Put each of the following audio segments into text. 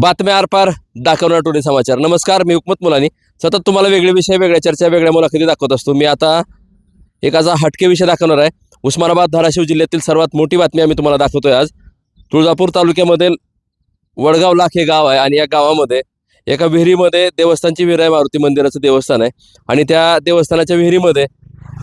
बातम्या आरपार दाखवणार टोले समाचार. नमस्कार मी हुकमत मुलानी. सतत तुम्हाला वेगळे विषय वेगळ्या चर्चा वेगळ्या मुलाखती दाखवत असतो. मी आता एक असा हटके विषय दाखवणार आहे. उस्मानाबाद धाराशिव जिल्ह्यातील सर्वात मोठी बातमी आम्ही तुम्हाला दाखवतोय आज. तुळजापूर तालुक्यामधील वडगाव लाख हे गाव आहे आणि या गावामध्ये एका विहिरीमध्ये देवस्थानची विहीर आहे मारुती मंदिराचं देवस्थान आहे. आणि त्या देवस्थानाच्या विहिरीमध्ये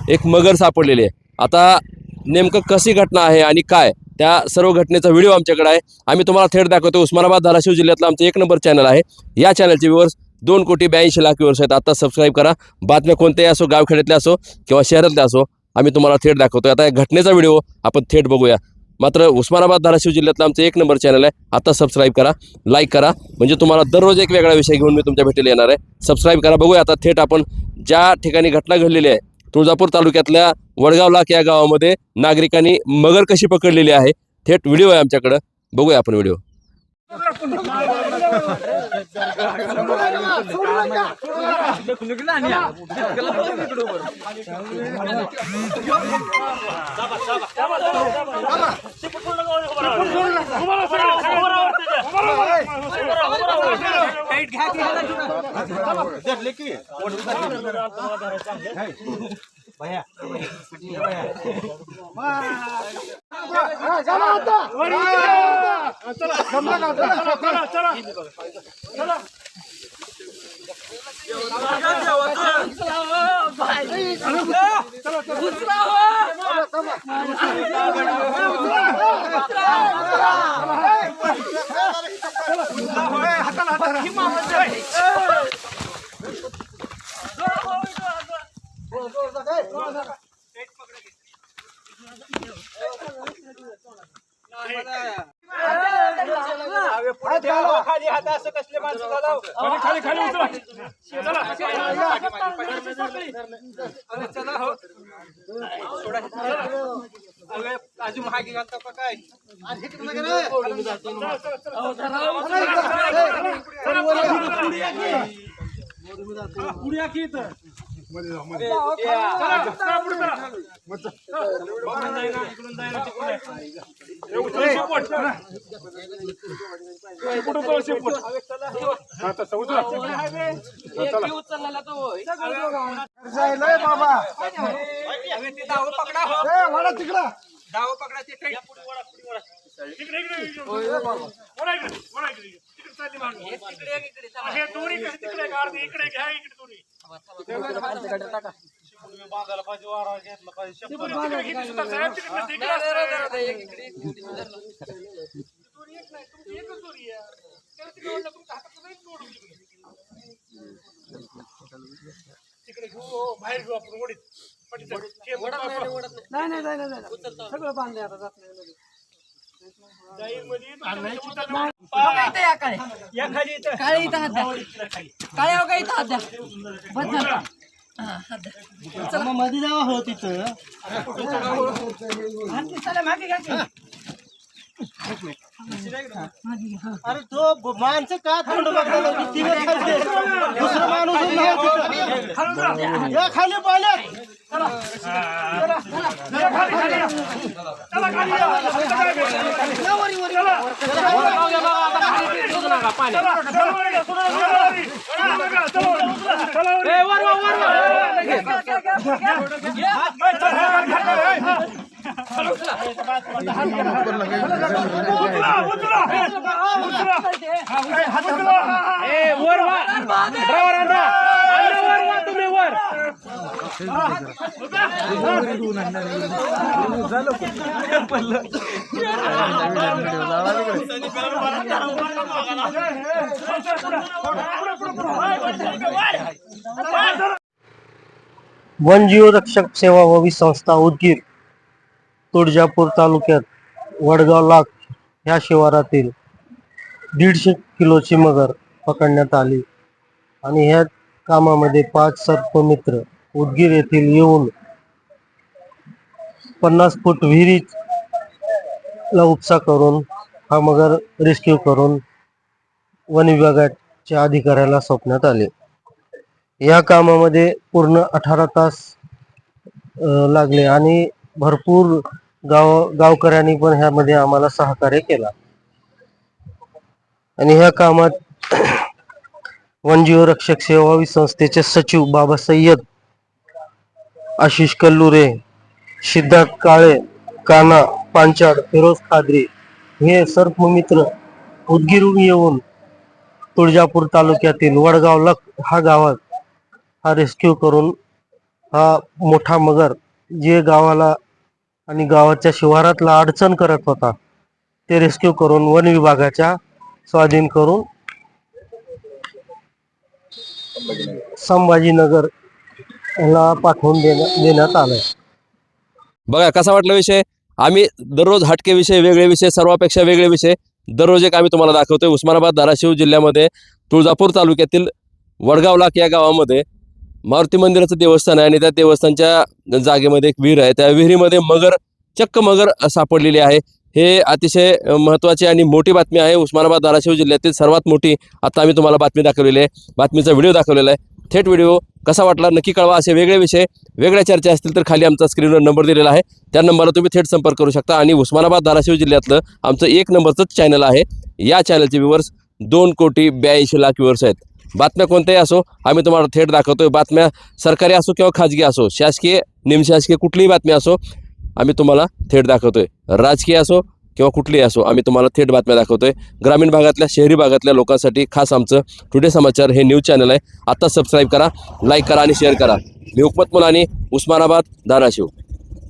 एक मगर सापडलेली आहे. आता नेमकं कशी घटना आहे आणि काय? त्या सर्व घटनेचा व्हिडिओ आमच्याकडे आहे. आम्ही तुम्हाला थेट दाखवतो. उस्मानाबाद धाराशिव जिल्ह्यातलं आमचं एक नंबर चॅनल आहे. या चॅनलचे व्ह्यूवर्स दोन कोटी ब्याऐंशी लाख व्ह्यूवर्स आहेत. आता सबस्क्राईब करा. बातम्या कोणत्याही असो गावखेड्यातल्या असो किंवा शहरातल्या असो आम्ही तुम्हाला थेट दाखवतो आता या घटनेचा व्हिडिओ आपण थेट बघूया. मात्र उस्मानाबाद धाराशिव जिल्ह्यातलं आमचं एक नंबर चॅनल आहे. आता सबस्क्राईब करा लाईक करा. म्हणजे तुम्हाला दररोज एक वेगळा विषय घेऊन मी तुमच्या भेटीला येणार आहे. सबस्क्राईब करा. बघूया. आता थेट आपण ज्या ठिकाणी घटना घडलेली आहे तुळजापूर तालुक्यातल्या वडगाव लाख या गावामध्ये नागरिकांनी मगर कशी पकडलेली आहे? थेट व्हिडिओ आहे आमच्याकडं. बघूया आपण व्हिडिओ. भैया चलो હાથા खाली हात असं कसले माणसं दादा खाली खाली उतरा चला चला हो अरे अजून महागी घालता का काय पुढे की पुढे बाबा तिकडा पकडा ते इकडे घ्या इकडे. तिकडे दोरी कशी तिकडे का? अर्धी इकडे घ्या इकडे दोरी तिकडे किती सुद्धा साहेब तिकडे नसते, इकडे असते. दोरी एक नाही, तुमची एकच दोरी आहे. तर तिकडे ओढलं, तुमच्या हातात नाही दोरी तिकडे. तिकडे घेऊ हो, बाहेर घेऊ आपण ओढीत पटकन. शेपूट वापरू. जाईमध्ये तुमच्या उचललं. या खाली इथं काळी इथं हात द्या काळ्या का इथं हात द्या बस झालं. हा, हात द्या. मध्ये जावा हो तिथं चला मागे घ्या की. अरे तो माणसं का तोंड बघायला लागली? तिघं खाली. दुसरा माणूस नाही तिथं. या खाली पाण्यात वर वा ड्रायव्हर आणा तुम्ही वर वन जीव रक्षक सेवा व संस्था उदगीर तुळजापूर तालुक्यात वडगाव लाख ह्या शिवारातील दीडशे किलोची मगर पकडण्यात आली. आणि ह्या कामामध्ये पाच सर्पमित्र उदगीर येथील येऊन पन्नास फूट विहिरीत ला उपसा करून हा मगर रेस्क्यू करून वन विभागाच्या अधिकाऱ्याला सोपण्यात आले. या कामामध्ये पूर्ण अठरा तास लागले आणि भरपूर गाव गावकऱ्यांनी पण ह्यामध्ये आम्हाला सहकार्य केला. आणि ह्या कामात वनजीव रक्षक सेवा संस्थेचे सचिव बाबा सय्यद आशिष कल्लुरे सिद्धार्थ काळे काना पांचाड फिरोज खाद्री हे सर्प मित्र उदगीरून येऊन तुळजापूर तालुक्यातील वडगाव लख हा गावात हा रेस्क्यू करून हा मोठा मगर जे गावाला आणि गावाच्या शिवारातला अडचण करत होता ते रेस्क्यू करून वन विभागाच्या स्वाधीन करून संभाजीनगर ला पाठवून देण्यात देण्यात आलंय. बघा कसा वाटला विषय? आम्ही दररोज हटके विषय वेगळे विषय सर्वापेक्षा वेगळे विषय दररोज एक आम्ही तुम्हाला दाखवतोय. उस्मानाबाद धाराशिव जिल्ह्यामध्ये तुळजापूर तालुक्यातील वडगाव लाख या गावामध्ये मारुती मंदिराचं देवस्थान आहे आणि त्या देवस्थानच्या जागेमध्ये एक विहीर आहे. त्या विहिरीमध्ये मगर चक्क मगर सापडलेली आहे. हे अतिशय महत्त्वाची आणि मोठी बातमी आहे. उस्मानाबाद धाराशिव जिल्ह्यातील सर्वात मोठी आता आम्ही तुम्हाला बातमी दाखवलेली आहे. बातमीचा व्हिडिओ दाखवलेला आहे. थेट व्हिडिओ कसा वाटला नक्की कळवा. असे वेगळे विषय वेगळ्या चर्चा असतील तर खाली आमचा स्क्रीनवर नंबर दिलेला आहे. त्या नंबरला तुम्ही थेट संपर्क करू शकता. आणि उस्मानाबाद धाराशिव जिल्ह्यातलं आमचं एक नंबरचंच चॅनल आहे. या चॅनलचे व्ह्युअर्स दोन कोटी ब्याऐंशी लाख व्ह्युअर्स आहेत. बातम्या कोणत्याही असो आम्ही तुम्हाला थेट दाखवतोय. बातम्या सरकारी असो किंवा खाजगी असो शासकीय निमशासकीय कुठलीही बातमी असो आम्ही तुम्हाला थेट दाखवतोय. राजकीय असो किंवा कुठलीही असो आम्ही तुम्हाला थेट बातम्या दाखवतोय. ग्रामीण भागातल्या शहरी भागातल्या लोकांसाठी खास आमचं टुडे समाचार हे न्यूज चॅनल आहे. आत्ता सबस्क्राईब करा लाईक करा आणि शेअर करा. मी हुकमत मुलानी उस्मानाबाद धाराशिव.